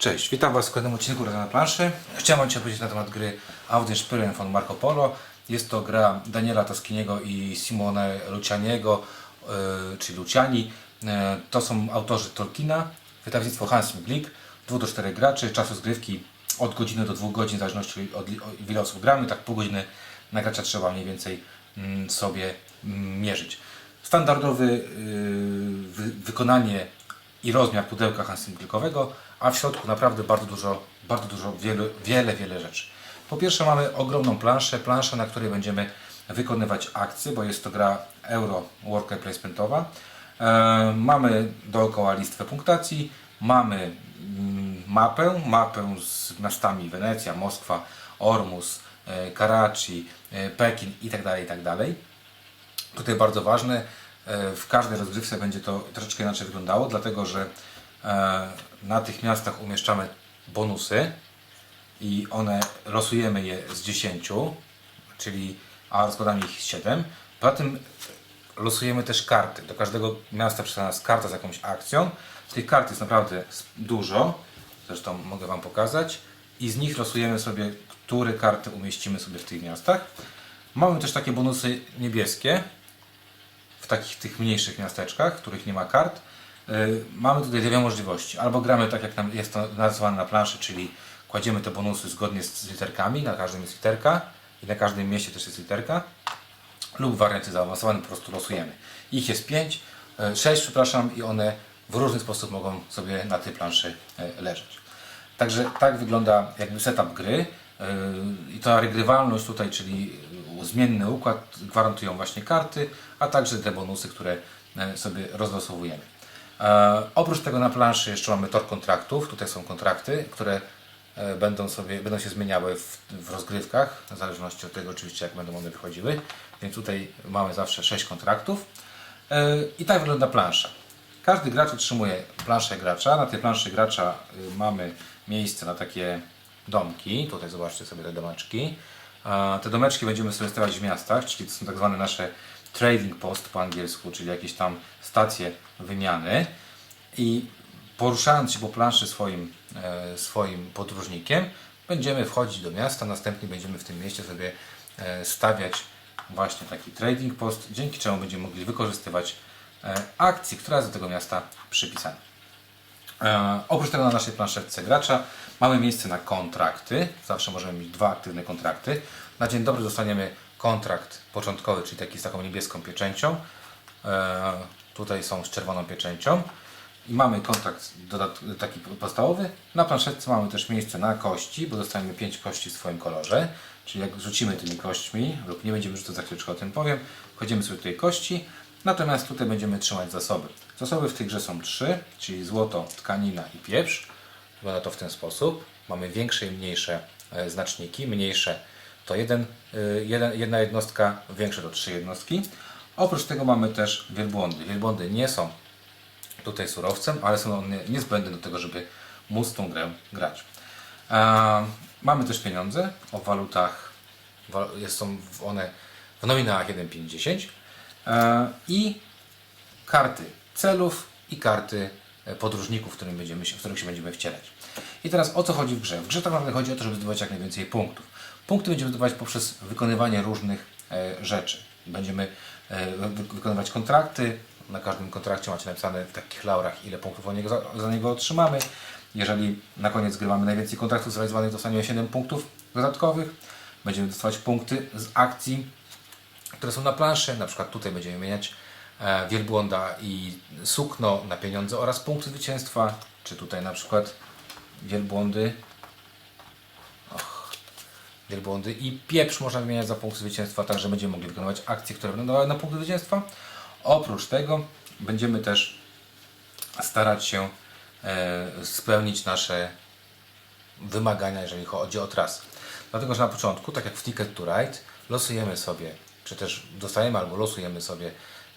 Cześć, witam Was w kolejnym odcinku Rada na planszy. Chciałem Wam powiedzieć na temat gry Audi Spyren von Marco Polo. Jest to gra Daniela Toskiniego i Simone Lucianiego, yy, czyli Luciani. Yy, to są autorzy Tolkiena, wydawnictwo Hans Glick, 2 do 4 graczy, czasu zgrywki od godziny do 2 godzin, w zależności od, ile osób gramy, tak pół godziny na gracza trzeba mniej więcej mm, sobie mm, mierzyć. Standardowy yy, wy, wykonanie i rozmiar pudełka Hansen-Glikowego, a w środku naprawdę bardzo dużo, bardzo dużo, wiele, wiele, wiele rzeczy. Po pierwsze mamy ogromną planszę, planszę, na której będziemy wykonywać akcje, bo jest to gra Euro Worker Placementowa. E, mamy dookoła listwę punktacji, mamy mm, mapę, mapę z miastami Wenecja, Moskwa, Ormus, e, Karachi, e, Pekin itd., itd. Tutaj bardzo ważne, w każdej rozgrywce będzie to troszeczkę inaczej wyglądało, dlatego że na tych miastach umieszczamy bonusy i one losujemy je z 10, czyli a rozkładamy ich 7. Poza tym losujemy też karty. Do każdego miasta przyszła nas karta z jakąś akcją. Tych kart jest naprawdę dużo, zresztą mogę Wam pokazać. I z nich losujemy sobie, które karty umieścimy sobie w tych miastach. Mamy też takie bonusy niebieskie, w takich tych mniejszych miasteczkach, których nie ma kart. Yy, Mamy tutaj dwie możliwości. Albo gramy tak, jak nam jest to nazwane na planszy, czyli kładziemy te bonusy zgodnie z literkami, na każdym jest literka i na każdym mieście też jest literka. Lub warianty zaawansowane po prostu losujemy. Ich jest 5, 6 przepraszam i one w różny sposób mogą sobie na tej planszy e, leżeć. Także tak wygląda jakby setup gry. I ta regrywalność tutaj, czyli zmienny układ gwarantują właśnie karty, a także te bonusy, które e, sobie rozlosowujemy. E, Oprócz tego na planszy jeszcze mamy tor kontraktów. Tutaj są kontrakty, które e, będą, sobie, będą się zmieniały w, w rozgrywkach, w zależności od tego oczywiście jak będą one wychodziły. Więc tutaj mamy zawsze 6 kontraktów. E, I tak wygląda plansza. Każdy gracz otrzymuje planszę gracza. Na tej planszy gracza y, mamy miejsce na takie domki. Tutaj zobaczcie sobie te domeczki. Te domeczki będziemy sobie stawiać w miastach, czyli to są tak zwane nasze trading post po angielsku, czyli jakieś tam stacje wymiany. I poruszając się po planszy swoim, e, swoim podróżnikiem, będziemy wchodzić do miasta, następnie będziemy w tym mieście sobie e, stawiać właśnie taki trading post, dzięki czemu będziemy mogli wykorzystywać e, akcji, która jest do tego miasta przypisana. Oprócz tego na naszej planszetce gracza mamy miejsce na kontrakty. Zawsze możemy mieć dwa aktywne kontrakty. Na dzień dobry dostaniemy kontrakt początkowy, czyli taki z taką niebieską pieczęcią. Tutaj są z czerwoną pieczęcią. I mamy kontrakt dodat- taki podstawowy. Na planszetce mamy też miejsce na kości, bo dostaniemy 5 kości w swoim kolorze. Czyli jak rzucimy tymi kośćmi, lub nie będziemy rzucać, za chwileczkę o tym powiem, wchodzimy sobie tutaj kości. Natomiast tutaj będziemy trzymać zasoby. Zasoby w tej grze są trzy, czyli złoto, tkanina i pieprz. Wygląda to w ten sposób. Mamy większe i mniejsze e, znaczniki. Mniejsze to e, jeden, jedna jednostka, większe to trzy jednostki. Oprócz tego mamy też wielbłądy. Wielbłądy nie są tutaj surowcem, ale są one niezbędne do tego, żeby móc tą grę grać. Mamy też pieniądze o walutach, są one w nominałach 1,50 e, i karty celów i karty e, podróżników, w, którym będziemy się, w których się będziemy wcierać. I teraz o co chodzi w grze? W grze tak naprawdę chodzi o to, żeby zdobywać jak najwięcej punktów. Punkty będziemy zdobywać poprzez wykonywanie różnych e, rzeczy. Będziemy wykonywać kontrakty. Na każdym kontrakcie macie napisane w takich laurach, ile punktów niego, za, niego otrzymamy. Jeżeli na koniec gry mamy najwięcej kontraktów zrealizowanych, dostaniemy 7 punktów dodatkowych. Będziemy dostawać punkty z akcji, które są na planszy. Na przykład tutaj będziemy wymieniać e, wielbłąda i sukno na pieniądze oraz punkty zwycięstwa. Czy tutaj na przykład wielbłądy wielbłądy i pieprz można wymieniać za punkty zwycięstwa, także będziemy mogli wykonywać akcje, które będą dawały na punkty zwycięstwa. Oprócz tego będziemy też starać się e, spełnić nasze wymagania, jeżeli chodzi o trasę. Dlatego, że na początku, tak jak w Ticket to Ride, losujemy sobie, czy też dostajemy albo losujemy sobie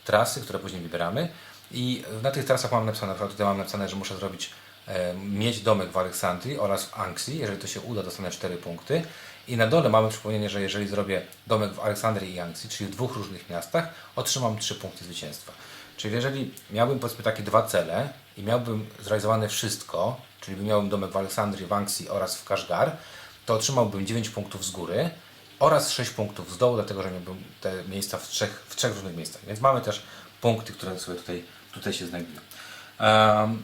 trasy, które później wybieramy i na tych trasach mam napisane, na przykład tutaj mam napisane, że muszę zrobić, e, mieć domek w Aleksandrii oraz w Anksji, jeżeli to się uda, dostanę 4 punkty. I na dole mamy przypomnienie, że jeżeli zrobię domek w Aleksandrii i Anksji, czyli w dwóch różnych miastach, otrzymam 3 punkty zwycięstwa. Czyli jeżeli miałbym powiedzmy takie dwa cele, i miałbym zrealizowane wszystko, czyli bym miałbym domek w Aleksandrii, w Anksji oraz w Kaszgar, to otrzymałbym 9 punktów z góry oraz 6 punktów z dołu, dlatego że miałbym te miejsca w trzech, w trzech różnych miejscach. Więc mamy też punkty, które sobie tutaj, tutaj się znajdują.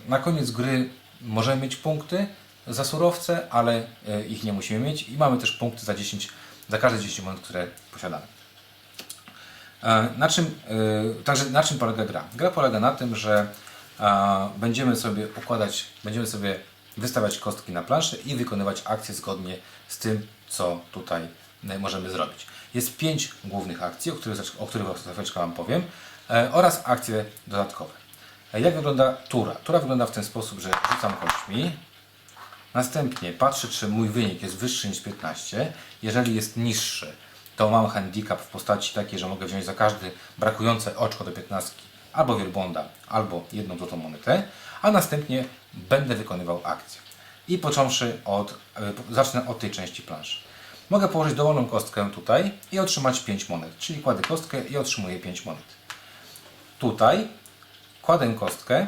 Na koniec gry możemy mieć punkty za surowce, ale e, ich nie musimy mieć i mamy też punkty za 10, za każde 10 monet, które posiadamy. E, Na czym, e, także na czym polega gra? Gra polega na tym, że będziemy sobie układać, będziemy sobie wystawiać kostki na planszę i wykonywać akcje zgodnie z tym, co tutaj możemy zrobić. Jest pięć głównych akcji, o których, o których chwileczkę Wam powiem, oraz akcje dodatkowe. Jak wygląda tura? Tura wygląda w ten sposób, że rzucam kośćmi, Następnie patrzę, czy mój wynik jest wyższy niż 15. Jeżeli jest niższy, to mam handicap w postaci takiej, że mogę wziąć za każdy brakujące oczko do 15 albo wielbłąda, albo jedną złotą monetę, a następnie będę wykonywał akcję. I począwszy od, e, zacznę od tej części planszy. Mogę położyć dowolną kostkę tutaj i otrzymać 5 monet, czyli kładę kostkę i otrzymuję 5 monet. Tutaj kładę kostkę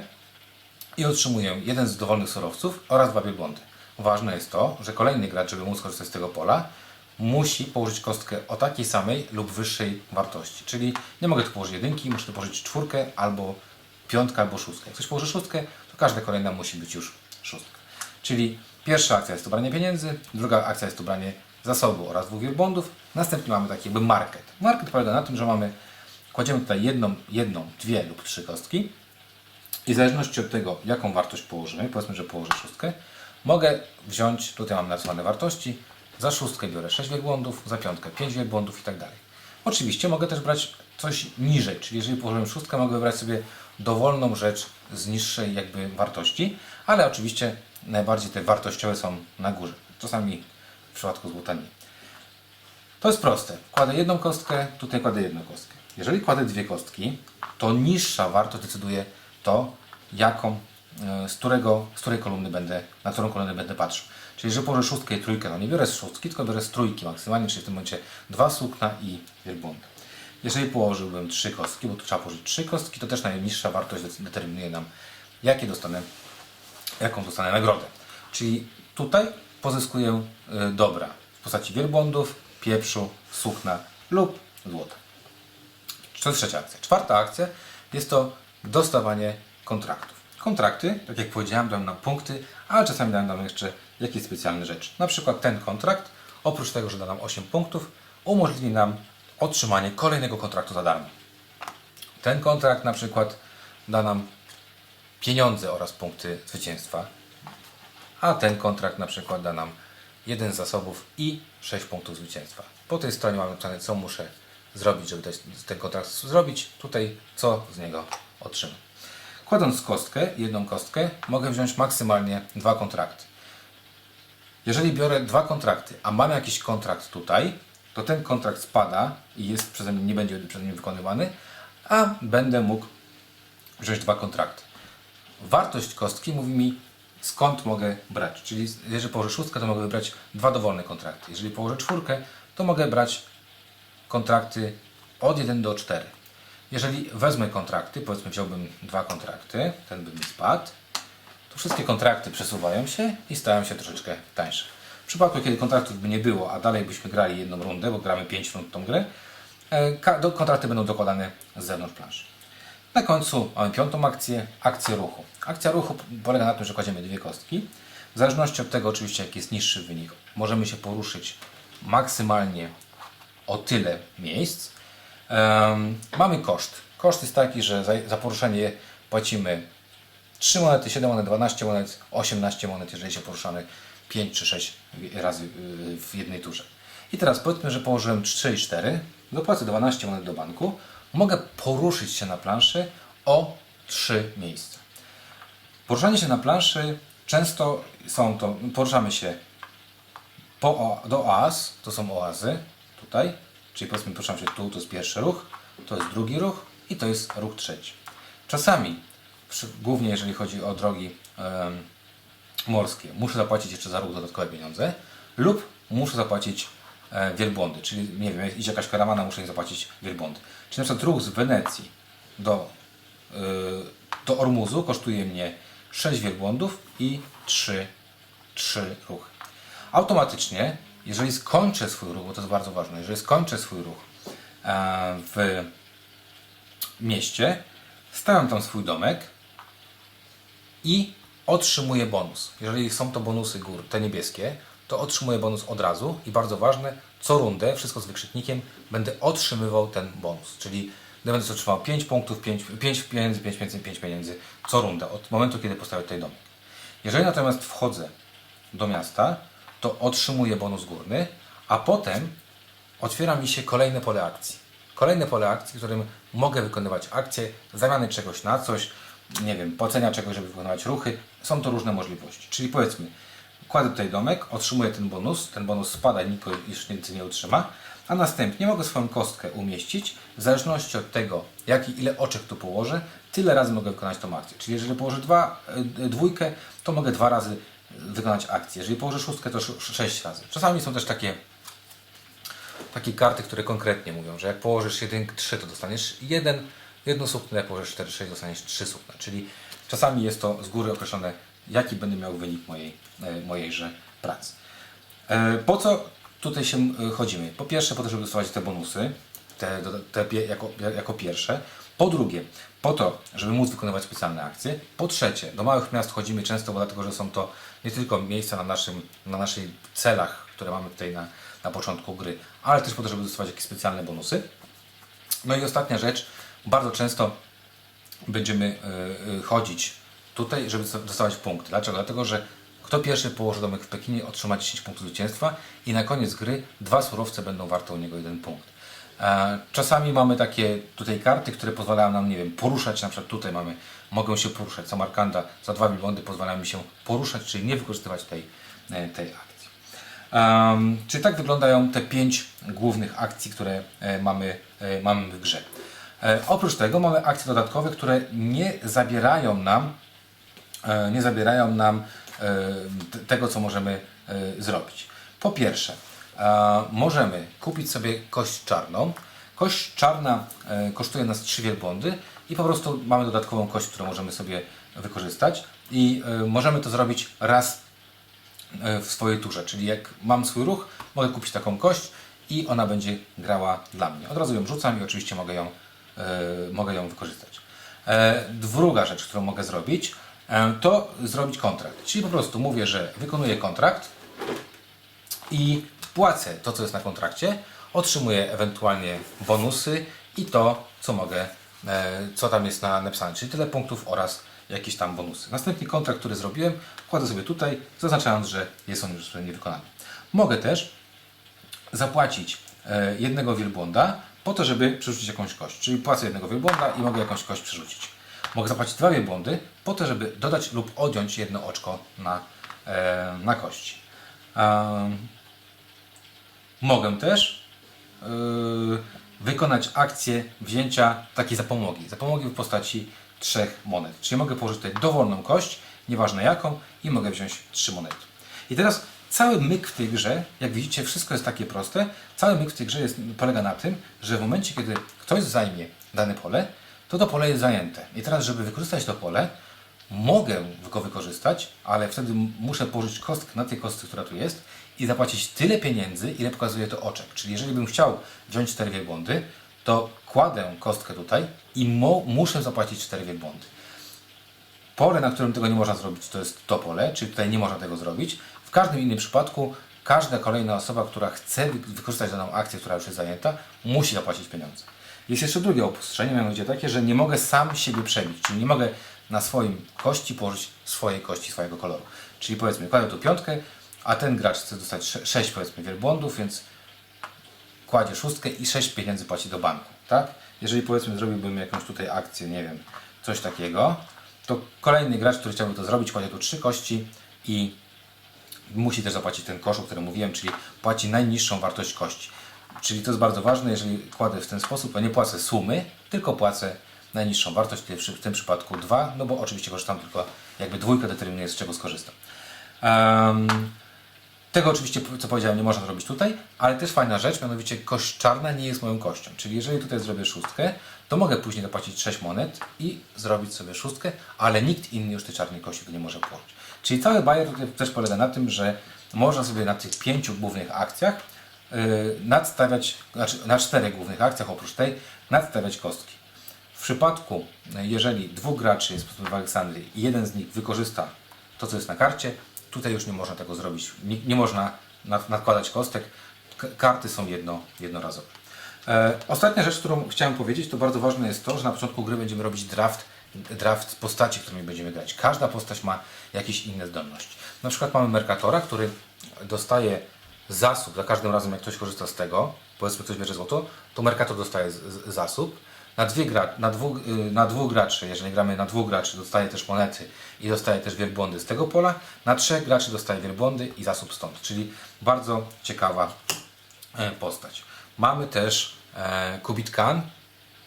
i otrzymuję jeden z dowolnych surowców oraz dwa wielbłądy. Ważne jest to, że kolejny gracz, żeby móc korzystać z tego pola, musi położyć kostkę o takiej samej lub wyższej wartości. Czyli nie mogę tu położyć jedynki, muszę tu położyć czwórkę albo piątkę albo szóstkę. Jak ktoś położy szóstkę, to każda kolejna musi być już szóstka. Czyli pierwsza akcja jest to branie pieniędzy, druga akcja jest to branie zasobu oraz dwóch wielbłądów. Następnie mamy taki jakby market. Market polega na tym, że mamy, kładziemy tutaj jedną, jedną, dwie lub trzy kostki i w zależności od tego, jaką wartość położymy, powiedzmy, że położę szóstkę, mogę wziąć, tutaj mam narysowane wartości, za szóstkę biorę 6 wielbłądów, za piątkę 5 wielbłądów i tak dalej. Oczywiście mogę też brać coś niżej, czyli jeżeli położyłem szóstkę, mogę wybrać sobie dowolną rzecz z niższej jakby wartości, ale oczywiście najbardziej te wartościowe są na górze. Czasami w przypadku złota nie. To jest proste. Kładę jedną kostkę, tutaj kładę jedną kostkę. Jeżeli kładę dwie kostki, to niższa wartość decyduje to, jaką, z, którego, z której kolumny będę, na którą kolumnę będę patrzył. Czyli jeżeli położę szóstkę i trójkę, no nie biorę z szóstki, tylko biorę z trójki maksymalnie, czyli w tym momencie dwa sukna i wielbłądy. Jeżeli położyłbym trzy kostki, bo tu trzeba położyć trzy kostki, to też najniższa wartość determinuje nam, jakie dostanę, jaką dostanę nagrodę. Czyli tutaj pozyskuję y, dobra w postaci wielbłądów, pieprzu, sukna lub złota. To jest trzecia akcja. Czwarta akcja jest to dostawanie kontraktów. Kontrakty, tak jak powiedziałem, dają nam punkty, ale czasami dają nam jeszcze jakieś specjalne rzeczy. Na przykład ten kontrakt, oprócz tego, że da nam 8 punktów, umożliwi nam otrzymanie kolejnego kontraktu za darmo. Ten kontrakt na przykład da nam pieniądze oraz punkty zwycięstwa, a ten kontrakt na przykład da nam jeden z zasobów i 6 punktów zwycięstwa. Po tej stronie mamy napisane, co muszę zrobić, żeby ten kontrakt zrobić. Tutaj, co z niego otrzymam. Kładąc kostkę, jedną kostkę, mogę wziąć maksymalnie dwa kontrakty. Jeżeli biorę dwa kontrakty, a mam jakiś kontrakt tutaj, to ten kontrakt spada i jest przeze mnie, nie będzie przeze mnie wykonywany, a będę mógł wziąć dwa kontrakty. Wartość kostki mówi mi, skąd mogę brać. Czyli jeżeli położę szóstkę, to mogę wybrać dwa dowolne kontrakty. Jeżeli położę czwórkę, to mogę brać kontrakty od 1 do 4. Jeżeli wezmę kontrakty, powiedzmy wziąłbym dwa kontrakty, ten by mi spadł, to wszystkie kontrakty przesuwają się i stają się troszeczkę tańsze. W przypadku, kiedy kontraktów by nie było, a dalej byśmy grali jedną rundę, bo gramy 5 rund tą grę, e, kontrakty będą dokładane z zewnątrz planszy. Na końcu mamy piątą akcję, akcję ruchu. Akcja ruchu polega na tym, że kładziemy dwie kostki. W zależności od tego oczywiście, jaki jest niższy wynik, możemy się poruszyć maksymalnie o tyle miejsc. Mamy koszt. Koszt jest taki, że za, poruszenie płacimy 3 monety, 7 monet, 12 monet, 18 monet, jeżeli się poruszamy 5 czy 6 razy yy, w jednej turze. I teraz powiedzmy, że położyłem 3 i 4, dopłacę 12 monet do banku, mogę poruszyć się na planszy o 3 miejsca. Poruszanie się na planszy często są to, poruszamy się po, do oaz, to są oazy, tutaj, czyli powiedzmy poruszam się tu, to jest pierwszy ruch, to jest drugi ruch i to jest ruch trzeci. Czasami, przy, głównie jeżeli chodzi o drogi em, morskie, muszę zapłacić jeszcze za ruch dodatkowe pieniądze lub muszę zapłacić e, wielbłądy, czyli nie wiem, jak idzie jakaś karawana, muszę im zapłacić wielbłądy. Czyli na przykład ruch z Wenecji do, y, do Ormuzu kosztuje mnie 6 wielbłądów i 3, 3 ruchy. Automatycznie, jeżeli skończę swój ruch, bo to jest bardzo ważne, jeżeli skończę swój ruch e, w mieście, stawiam tam swój domek i otrzymuję bonus. Jeżeli są to bonusy gór, te niebieskie, to otrzymuję bonus od razu i bardzo ważne, co rundę, wszystko z wykrzyknikiem, będę otrzymywał ten bonus. Czyli będę otrzymał 5 punktów, 5, 5 pieniędzy, 5 pieniędzy, 5 pieniędzy co rundę, od momentu, kiedy postawię tutaj domek. Jeżeli natomiast wchodzę do miasta, to otrzymuję bonus górny, a potem otwiera mi się kolejne pole akcji. Kolejne pole akcji, w którym mogę wykonywać akcje, zamiany czegoś na coś, nie wiem, płacenia czegoś, żeby wykonywać ruchy. Są to różne możliwości. Czyli powiedzmy, kładę tutaj domek, otrzymuję ten bonus, ten bonus spada, nikt już więcej nie utrzyma, a następnie mogę swoją kostkę umieścić, w zależności od tego, jaki, ile oczek tu położę, tyle razy mogę wykonać tą akcję. Czyli jeżeli położę dwa, y, dwójkę, to mogę dwa razy wykonać akcję. Jeżeli położę szóstkę, to sz- sześć razy. Czasami są też takie takie karty, które konkretnie mówią, że jak położysz 1, 3, to dostaniesz jeden, jedno sukno, jak położysz 4, 6, dostaniesz 3 sukna. Czyli czasami jest to z góry określone, jaki będę miał wynik mojej, e, mojejże pracy. E, Po co tutaj się e, chodzimy? Po pierwsze, po to, żeby dostawać te bonusy, te, te jako, jako pierwsze. Po drugie, po to, żeby móc wykonywać specjalne akcje. Po trzecie, do małych miast chodzimy często, bo dlatego, że są to nie tylko miejsca na, naszym, na naszych celach, które mamy tutaj na, na początku gry, ale też po to, żeby dostawać jakieś specjalne bonusy. No i ostatnia rzecz, bardzo często będziemy y, y, chodzić tutaj, żeby dosta- dostawać punkty. Dlaczego? Dlatego, że kto pierwszy położy domek w Pekinie, otrzyma 10 punktów zwycięstwa i na koniec gry dwa surowce będą warte u niego jeden punkt. E, Czasami mamy takie tutaj karty, które pozwalają nam, nie wiem, poruszać, na przykład tutaj mamy, mogę się poruszać, Samarkanda za dwa wielbłądy pozwalają mi się poruszać, czyli nie wykorzystywać tej, e, tej akcji. Um, czyli tak wyglądają te pięć głównych akcji, które e, mamy, mamy w grze. Oprócz tego mamy akcje dodatkowe, które nie zabierają nam, nie zabierają nam tego, co możemy zrobić. Po pierwsze, możemy kupić sobie kość czarną. Kość czarna e, kosztuje nas 3 wielbłądy i po prostu mamy dodatkową kość, którą możemy sobie wykorzystać i e, możemy to zrobić raz e, w swojej turze. Czyli jak mam swój ruch, mogę kupić taką kość i ona będzie grała dla mnie. Od razu ją rzucam i oczywiście mogę ją, e, mogę ją wykorzystać. E, druga rzecz, którą mogę zrobić, e, to zrobić kontrakt. Czyli po prostu mówię, że wykonuję kontrakt i płacę to, co jest na kontrakcie, otrzymuję ewentualnie bonusy i to, co mogę, e, co tam jest na, napisane, czyli tyle punktów oraz jakieś tam bonusy. Następnie kontrakt, który zrobiłem, kładę sobie tutaj, zaznaczając, że jest on już niewykonany. Mogę też zapłacić e, jednego wielbłąda po to, żeby przerzucić jakąś kość. Czyli płacę jednego wielbłąda i mogę jakąś kość przerzucić. Mogę zapłacić dwa wielbłądy po to, żeby dodać lub odjąć jedno oczko na, e, na kości. Em, mogę też yy, wykonać akcję wzięcia takiej zapomogi. Zapomogi w postaci trzech monet. Czyli mogę położyć tutaj dowolną kość, nieważne jaką, i mogę wziąć trzy monety. I teraz cały myk w tej grze, jak widzicie, wszystko jest takie proste. Cały myk w tej grze jest, polega na tym, że w momencie, kiedy ktoś zajmie dane pole, to to pole jest zajęte. I teraz, żeby wykorzystać to pole, mogę go wykorzystać, ale wtedy muszę położyć kostkę na tej kostce, która tu jest i zapłacić tyle pieniędzy, ile pokazuje to oczek. Czyli jeżeli bym chciał wziąć 4 wielbłądy, to kładę kostkę tutaj i muszę zapłacić 4 wielbłądy. Pole, na którym tego nie można zrobić, to jest to pole, czyli tutaj nie można tego zrobić. W każdym innym przypadku każda kolejna osoba, która chce wy- wykorzystać daną akcję, która już jest zajęta, musi zapłacić pieniądze. Jest jeszcze drugie opuszczenie, mianowicie takie, że nie mogę sam siebie przebić, czyli nie mogę na swoim kości położyć swojej kości, swojego koloru. Czyli powiedzmy, kładę tu piątkę, a ten gracz chce dostać 6 powiedzmy wielbłądów, więc kładzie szóstkę i 6 pieniędzy płaci do banku, tak? Jeżeli powiedzmy zrobiłbym jakąś tutaj akcję, nie wiem, coś takiego, to kolejny gracz, który chciałby to zrobić, kładzie tu trzy kości i musi też zapłacić ten kosz, o którym mówiłem, czyli płaci najniższą wartość kości. Czyli to jest bardzo ważne, jeżeli kładę w ten sposób, to nie płacę sumy, tylko płacę najniższą wartość, w tym przypadku 2, no bo oczywiście korzystam tylko, jakby dwójka determinuje z czego skorzystam. Em, tego oczywiście, co powiedziałem, nie można zrobić tutaj, ale też fajna rzecz, mianowicie kość czarna nie jest moją kością. Czyli jeżeli tutaj zrobię szóstkę, to mogę później zapłacić 6 monet i zrobić sobie szóstkę, ale nikt inny już tej czarnej kości nie może położyć. Czyli cały bajer tutaj też polega na tym, że można sobie na tych pięciu głównych akcjach yy, nadstawiać, znaczy na czterech głównych akcjach oprócz tej, nadstawiać kostki. W przypadku, e, jeżeli dwóch graczy jest w Aleksandrii i jeden z nich wykorzysta to, co jest na karcie, tutaj już nie można tego zrobić. Nie, nie można nad, nadkładać kostek. K karty są jedno, jednorazowe. E, ostatnia rzecz, którą chciałem powiedzieć, to bardzo ważne jest to, że na początku gry będziemy robić draft, draft postaci, którymi będziemy grać. Każda postać ma jakieś inne zdolności. Na przykład mamy Mercatora, który dostaje zasób za każdym razem, jak ktoś korzysta z tego, powiedzmy ktoś bierze złoto, to Mercator dostaje z, z, zasób. Na, dwie gra, na, dwóch, y, na dwóch graczy, jeżeli gramy na dwóch graczy, dostaje też monety i dostaje też wielbłądy z tego pola. Na trzech graczy dostaje wielbłądy i zasób stąd, czyli bardzo ciekawa e, postać. Mamy też e, Kubit Khan.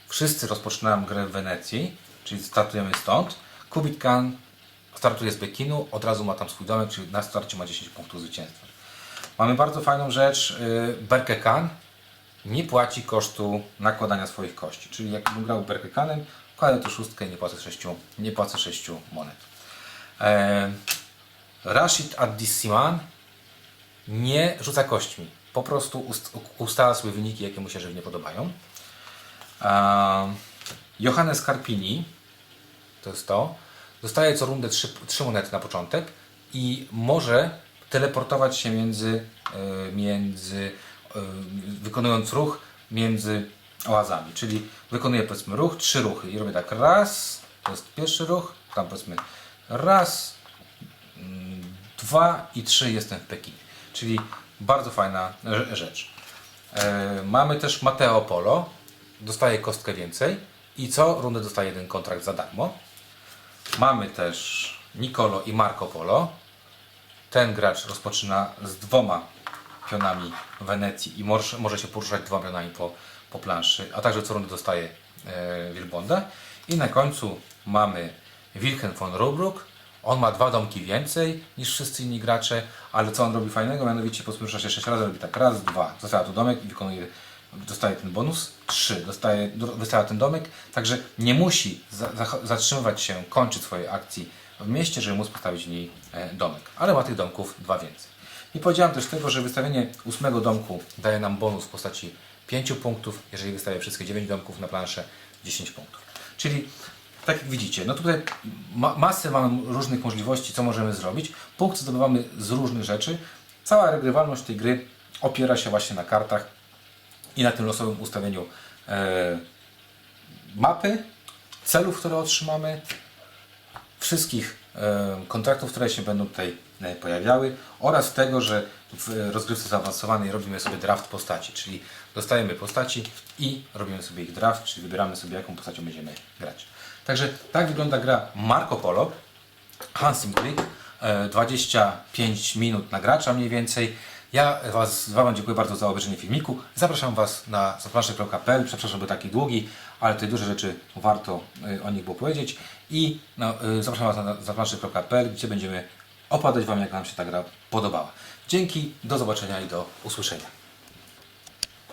Wszyscy rozpoczynają grę w Wenecji, czyli startujemy stąd. Kubit Khan startuje z Pekinu, od razu ma tam swój domek, czyli na starcie ma 10 punktów zwycięstwa. Mamy bardzo fajną rzecz, y, Berke Khan nie płaci kosztu nakładania swoich kości. Czyli jakbym grał Berke Khanem, kładę tu szóstkę i nie płacę 6, nie płacę 6 monet. E, Rashid Ad-Dissiman nie rzuca kośćmi. Po prostu ust, ustala sobie wyniki, jakie mu się żywnie podobają. E, Johannes Carpini, to jest to, dostaje co rundę 3, 3 monety na początek i może teleportować się między, e, między wykonując ruch między oazami. Czyli wykonuję powiedzmy ruch, trzy ruchy i robię tak raz, to jest pierwszy ruch, tam powiedzmy raz, mm, dwa i trzy jestem w Pekinie. Czyli bardzo fajna rze- rzecz. E, mamy też Mateo Polo, dostaje kostkę więcej i co rundę dostaje jeden kontrakt za darmo. Mamy też Nicolo i Marco Polo. Ten gracz rozpoczyna z dwoma pionami Wenecji i może, może się poruszać dwoma pionami po, po planszy, a także co rundę dostaje e. I na końcu mamy Wilhelm von Rubruck. On ma dwa domki więcej niż wszyscy inni gracze, ale co on robi fajnego? Mianowicie posłyszy się 6 razy, robi tak raz, dwa, zostawia tu domek i wykonuje, dostaje ten bonus, trzy, dostaje, wystawia ten domek, także nie musi za, za, zatrzymywać się, kończyć swojej akcji w mieście, żeby móc postawić w niej e, domek, ale ma tych domków dwa więcej. I powiedziałem też tego, że wystawienie ósmego domku daje nam bonus w postaci 5 punktów, jeżeli wystawię wszystkie 9 domków na planszę 10 punktów. Czyli tak jak widzicie, no tutaj ma masę mamy różnych możliwości, co możemy zrobić. Punkty zdobywamy z różnych rzeczy. Cała regrywalność tej gry opiera się właśnie na kartach i na tym losowym ustawieniu e, mapy, celów, które otrzymamy, wszystkich e, kontraktów, które się będą tutaj pojawiały oraz tego, że w rozgrywce zaawansowanej robimy sobie draft postaci, czyli dostajemy postaci i robimy sobie ich draft, czyli wybieramy sobie jaką postacią będziemy grać. Także tak wygląda gra Marco Polo, Hansing Creek, e, 25 minut na gracza mniej więcej. Ja was, Wam dziękuję bardzo za obejrzenie filmiku. Zapraszam Was na zaplansze.pl. Przepraszam, że taki długi, ale tutaj duże rzeczy warto y, o nich było powiedzieć. I no, y, zapraszam Was na zaplansze.pl, gdzie będziemy opowiadać Wam, jak nam się ta gra podobała. Dzięki, do zobaczenia i do usłyszenia.